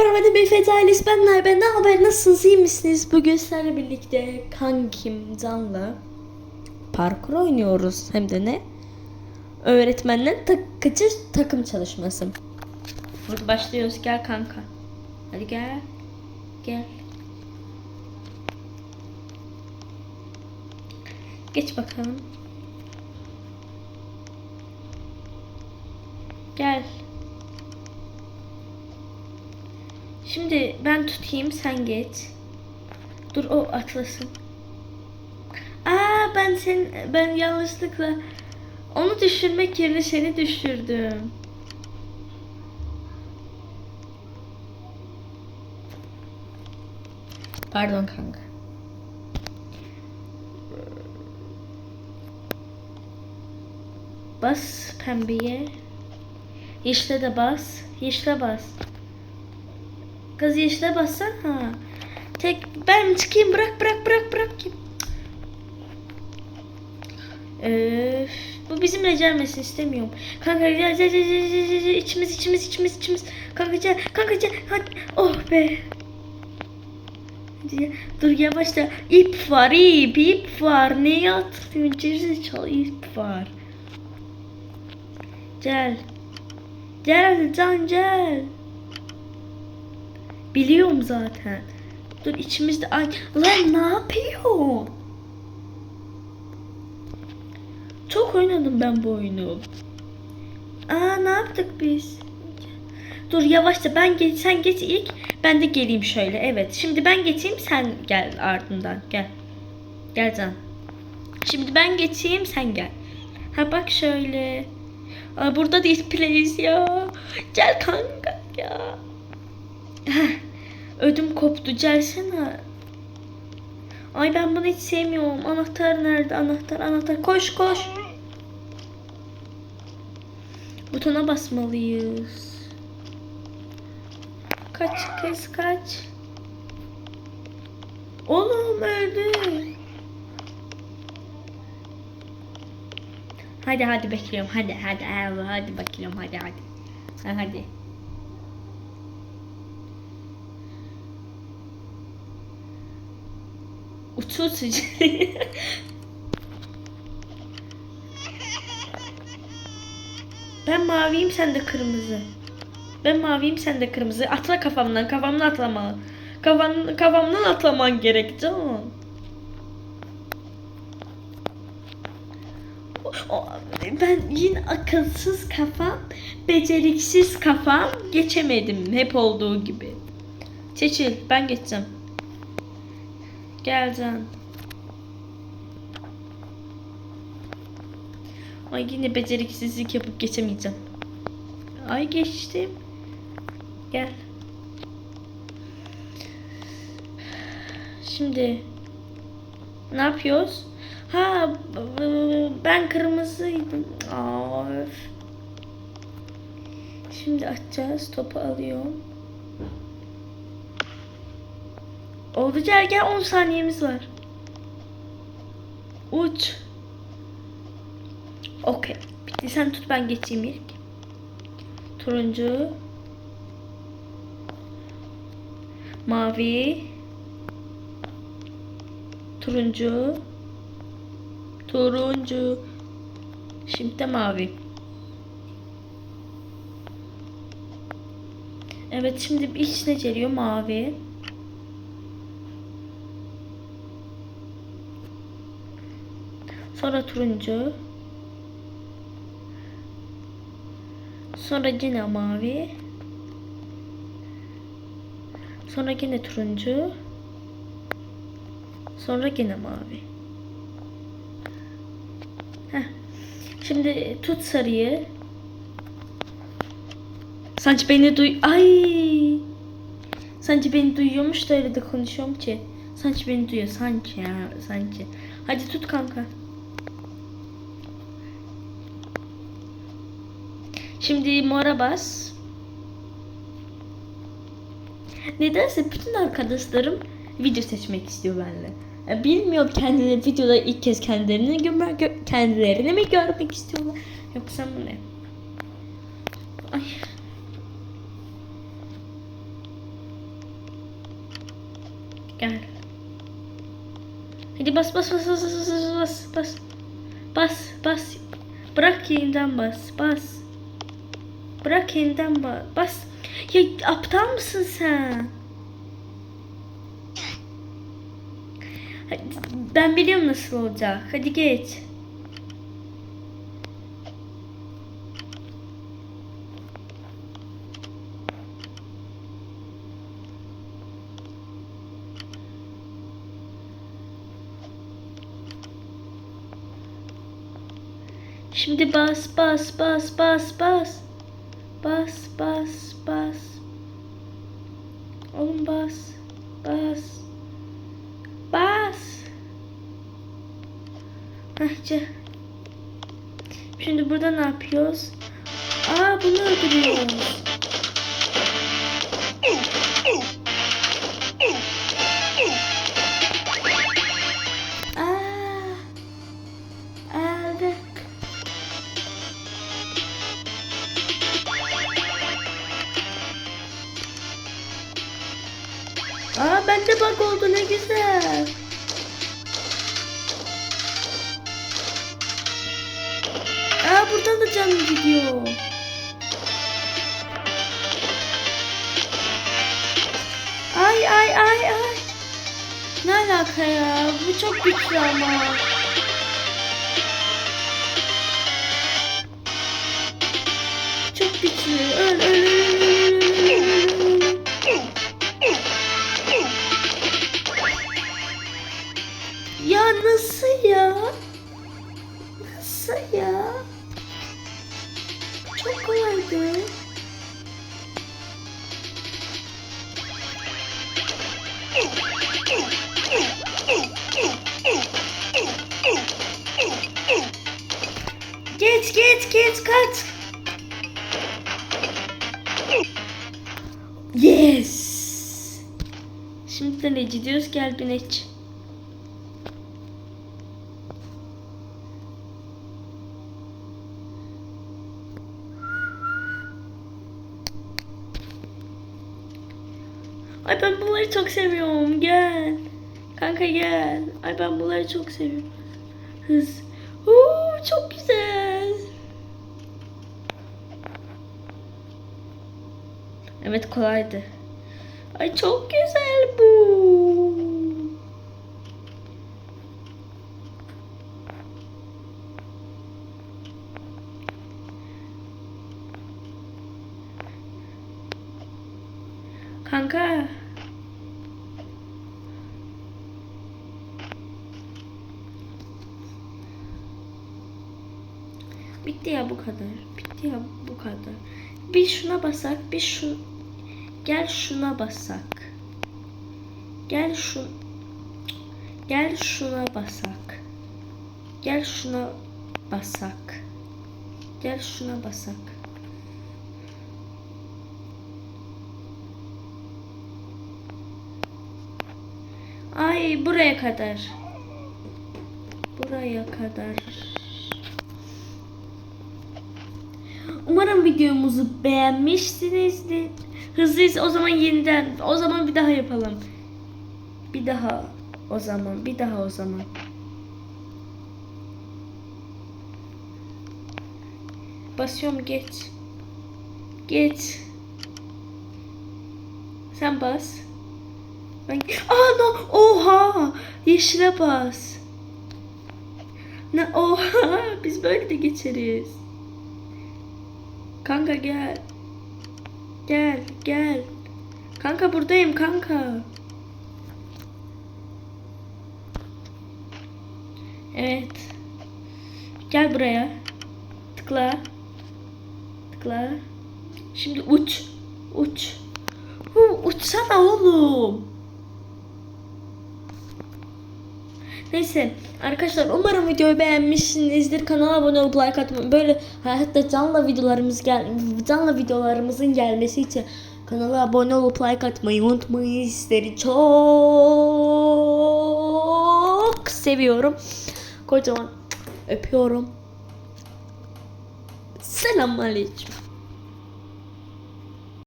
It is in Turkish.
Merhaba Beyefendi ailesi benler ben ne haber nasılsınız iyi misiniz? Bugün sizlerle birlikte kankim Can'la parkur oynuyoruz hem de ne? Öğretmenden takıcı takım çalışması. Burada başlıyoruz gel kanka. Hadi gel. Gel. Geç bakalım. Gel. Şimdi ben tutayım sen geç. Dur o atlasın. Aa ben sen ben yanlışlıkla onu düşürmek yerine seni düşürdüm. Pardon kanka. Bas pembeye. Yeşile de bas. Yeşile bas. Kız yeşile bassan ha. Tek ben çıkayım bırak bırak bırak bırak. Öf, bu bizimle gelmesin istemiyorum. Kanka gel gel gel gel gel gel içimiz içimiz içimiz içimiz. Kanka gel kanka gel hadi. Oh be. Dur yavaşla. İp var ip ip var. Neye atılıyorsun? Gerizekalı ip var. Gel. Gel can gel. Biliyorum zaten. Dur içimizde ay lan ne yapıyor? Çok oynadım ben bu oyunu. Aa ne yaptık biz? Dur yavaşça ben geç sen geç ilk ben de geleyim şöyle evet. Şimdi ben geçeyim sen gel ardından gel. Gel Can. Şimdi ben geçeyim sen gel. Ha bak şöyle. Aa, burada displays ya. Gel kanka ya. Ödüm koptu. Gelsene. Ay ben bunu hiç sevmiyorum. Anahtar nerede? Anahtar, anahtar. Koş, koş. Butona basmalıyız. Kaç kez kaç. Oğlum öldü. Hadi hadi bekliyorum. Hadi hadi hadi, bekliyorum. Hadi hadi. Ha, hadi. Uçu uçucu. ben maviyim sen de kırmızı. Ben maviyim sen de kırmızı. Atla kafamdan. Kafamdan atlama. Kafam, kafamdan atlaman gerek canım. Ben yine akılsız kafam, beceriksiz kafam geçemedim hep olduğu gibi. Çeçil ben geçeceğim. Gel Can. Ay yine beceriksizlik yapıp geçemeyeceğim. Ay geçtim. Gel. Şimdi ne yapıyoruz? Ha ben kırmızıydım. Aa. Şimdi açacağız. Topu alıyorum. Oldu gel gel 10 saniyemiz var. Uç. Okey. Bitti sen tut ben geçeyim ilk. Turuncu. Mavi. Turuncu. Turuncu. Şimdi de mavi. Evet şimdi içine geliyor mavi. Sonra turuncu. Sonra yine mavi. Sonra yine turuncu. Sonra yine mavi. Heh. Şimdi tut sarıyı. Sanki beni duy... Ay! Sanki beni duyuyormuş da öyle de konuşuyorum ki. Sanki beni duyuyor. Sanki ya. Sanki. Hadi tut kanka. Şimdi mora bas. Nedense bütün arkadaşlarım video seçmek istiyor benimle. Ya bilmiyorum kendileri videoda ilk kez kendilerini görmek, gö- kendilerini mi görmek istiyorlar yoksa mı ne? Ay. Gel. Hadi bas bas bas bas bas bas bas bas. Bas bas. Bırak yeniden bas. Bas. Bırak yeniden bas. Bas. Ya aptal mısın sen? Ben biliyorum nasıl olacak. Hadi geç. Şimdi bas bas bas bas bas. Bas bas bas. Oğlum bas. Bas. Bas. Hahça. Şimdi burada ne yapıyoruz? Aa bunu öldürüyoruz. Aa bende bug oldu ne güzel. Aa buradan da canım gidiyor. Ay ay ay ay. Ne alaka ya? Bu çok güçlü ama. Çok güçlü. Öl öl Nasıl ya? Çok kolaydı. Geç geç geç kaç. Yes. Şimdi ne gidiyoruz? Gel bineç. Ay ben bunları çok seviyorum. Gel. Kanka gel. Ay ben bunları çok seviyorum. Hız. Uuu çok güzel. Evet kolaydı. Ay çok güzel bu. Kanka. Bitti ya bu kadar. Bitti ya bu kadar. Bir şuna basak, bir şu gel şuna basak. Gel şu Gel şuna basak. Gel şuna basak. Gel şuna basak. Ay buraya kadar. Buraya kadar. Umarım videomuzu beğenmişsinizdir. Hızlıyız o zaman yeniden. O zaman bir daha yapalım. Bir daha o zaman. Bir daha o zaman. Basıyorum geç. Geç. Sen bas. Ben... Aa no! Oha! Yeşile bas. Ne? Oha! Biz böyle de geçeriz. Kanka gel. Gel, gel. Kanka buradayım kanka. Evet. Gel buraya. Tıkla. Tıkla. Şimdi uç. Uç. Hu, uçsana oğlum. Neyse arkadaşlar umarım videoyu beğenmişsinizdir. Kanala abone olup like atmayı böyle hayatta canlı videolarımız gel canlı videolarımızın gelmesi için kanala abone olup like atmayı unutmayın. Sizleri çok seviyorum. Kocaman öpüyorum. Selamünaleyküm.